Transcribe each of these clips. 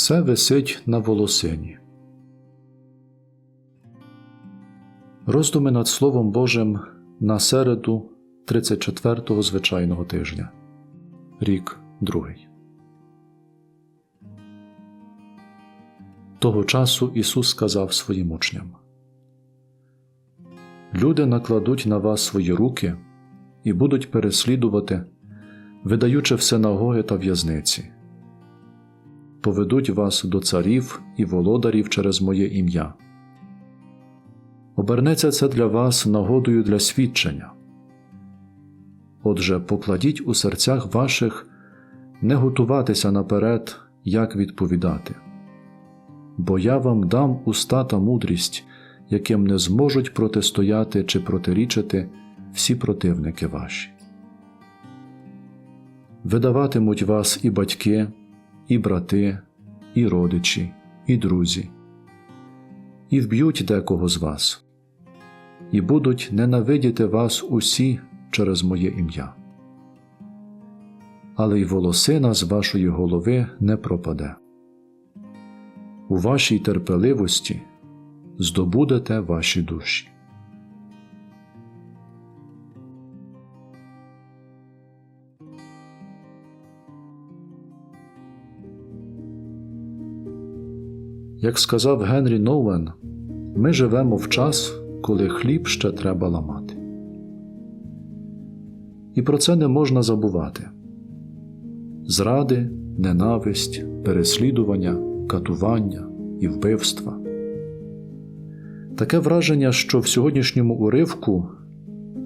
Все висить на волосині. Роздуми над Словом Божим на середу 34-го звичайного тижня. Рік другий. Того часу Ісус сказав своїм учням: Люди накладуть на вас свої руки і будуть переслідувати, видаючи в синагоги та в'язниці. Поведуть вас до царів і володарів через моє ім'я. Обернеться це для вас нагодою для свідчення. Отже, покладіть у серцях ваших не готуватися наперед, як відповідати, бо я вам дам уста та мудрість, яким не зможуть протистояти чи протирічити всі противники ваші. Видаватимуть вас і батьки, і брати, і родичі, і друзі, і вб'ють декого з вас, і будуть ненавидіти вас усі через моє ім'я. Але й волосина з вашої голови не пропаде. У вашій терпеливості здобудете ваші душі. Як сказав Генрі Новен, ми живемо в час, коли хліб ще треба ламати. І про це не можна забувати зради, ненависть, переслідування, катування і вбивства. Таке враження, що в сьогоднішньому уривку,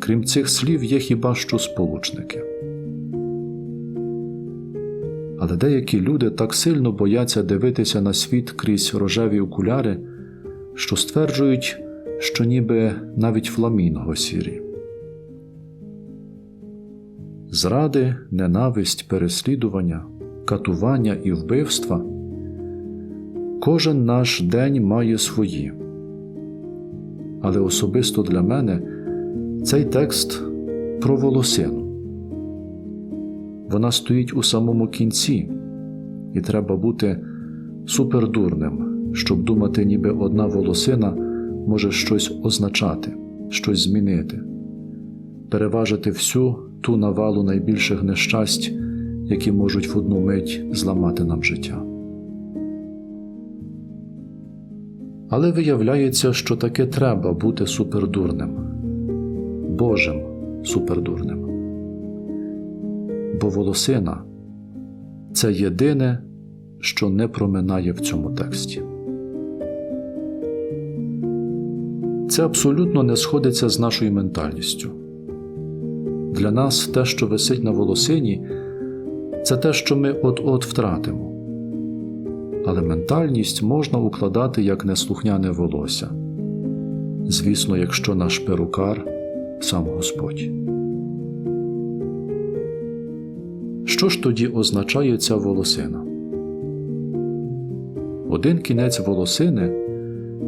крім цих слів, є хіба що сполучники. Але деякі люди так сильно бояться дивитися на світ крізь рожеві окуляри, що стверджують, що ніби навіть фламінго сірі. Зради, ненависть, переслідування, катування і вбивства. Кожен наш день має свої. Але особисто для мене цей текст про волосину. Вона стоїть у самому кінці, і треба бути супердурним, щоб думати, ніби одна волосина може щось означати, щось змінити, переважити всю ту навалу найбільших нещасть, які можуть в одну мить зламати нам життя. Але виявляється, що таки треба бути супердурним, Божим супердурним. Волосина це єдине, що не проминає в цьому тексті. Це абсолютно не сходиться з нашою ментальністю. Для нас те, що висить на волосині, це те, що ми от-от втратимо. Але ментальність можна укладати як неслухняне волосся. Звісно, якщо наш перукар сам Господь. Що ж тоді означає ця волосина? Один кінець волосини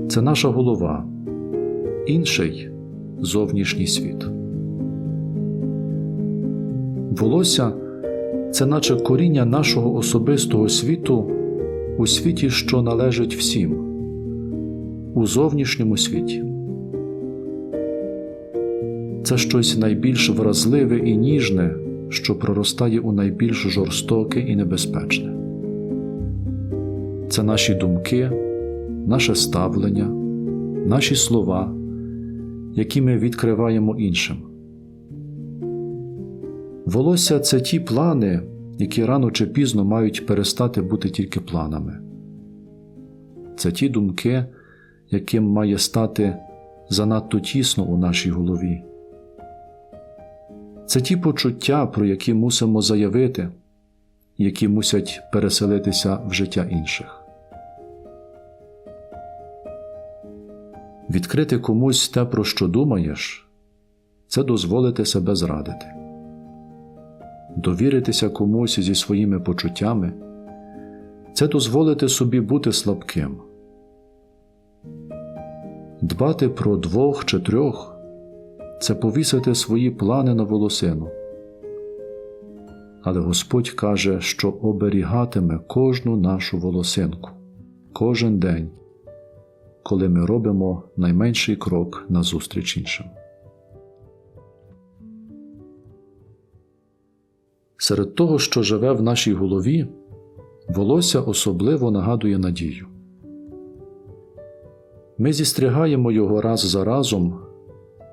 це наша голова, інший зовнішній світ. Волосся це наче коріння нашого особистого світу у світі, що належить всім, у зовнішньому світі. Це щось найбільш вразливе і ніжне, що проростає у найбільш жорстоке і небезпечне. Це наші думки, наше ставлення, наші слова, які ми відкриваємо іншим. Волосся це ті плани, які рано чи пізно мають перестати бути тільки планами. Це ті думки, яким має стати занадто тісно у нашій голові. Це ті почуття, про які мусимо заявити, які мусять переселитися в життя інших. Відкрити комусь те, про що думаєш, це дозволити себе зрадити довіритися комусь зі своїми почуттями, це дозволити собі бути слабким. Дбати про двох чи трьох це повісити свої плани на волосину. але Господь каже, що оберігатиме кожну нашу волосинку, кожен день, коли ми робимо найменший крок назустріч іншим. Серед того, що живе в нашій голові, волосся особливо нагадує надію. Ми зістрягаємо його раз за разом,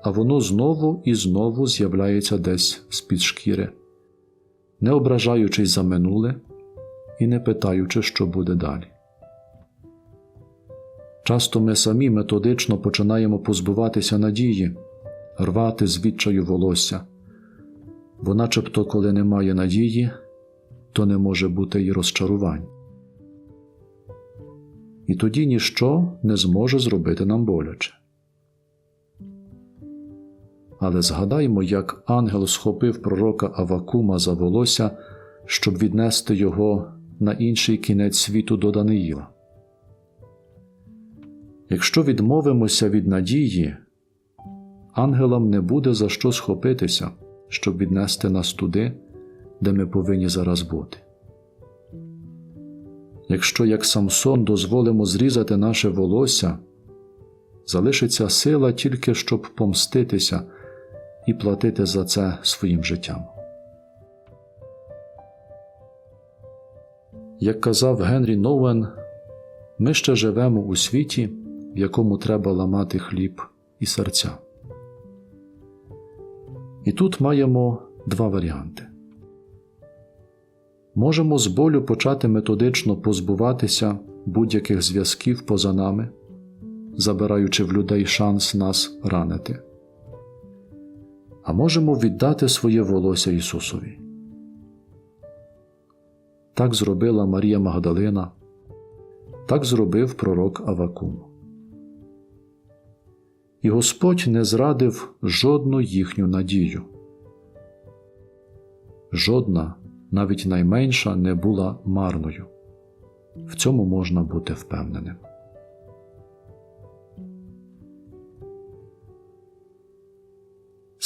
а воно знову і знову з'являється десь з-під шкіри, не ображаючись за минуле і не питаючи, що буде далі. Часто ми самі методично починаємо позбуватися надії, рвати з відчаю волосся, бо начебто, коли немає надії, то не може бути і розчарувань. І тоді ніщо не зможе зробити нам боляче. Але згадаймо, як ангел схопив пророка Авакума за волосся, щоб віднести його на інший кінець світу до Даниїла. Якщо відмовимося від надії, ангелам не буде за що схопитися, щоб віднести нас туди, де ми повинні зараз бути. Якщо, як Самсон, дозволимо зрізати наше волосся, залишиться сила тільки щоб помститися і платити за це своїм життям. Як казав Генрі Новен, ми ще живемо у світі, в якому треба ламати хліб і серця. І тут маємо два варіанти. Можемо з болю почати методично позбуватися будь-яких зв'язків поза нами, забираючи в людей шанс нас ранити. А можемо віддати своє волосся Ісусові. Так зробила Марія Магдалина, так зробив пророк Авакум. І Господь не зрадив жодну їхню надію. Жодна, навіть найменша, не була марною. В цьому можна бути впевненим.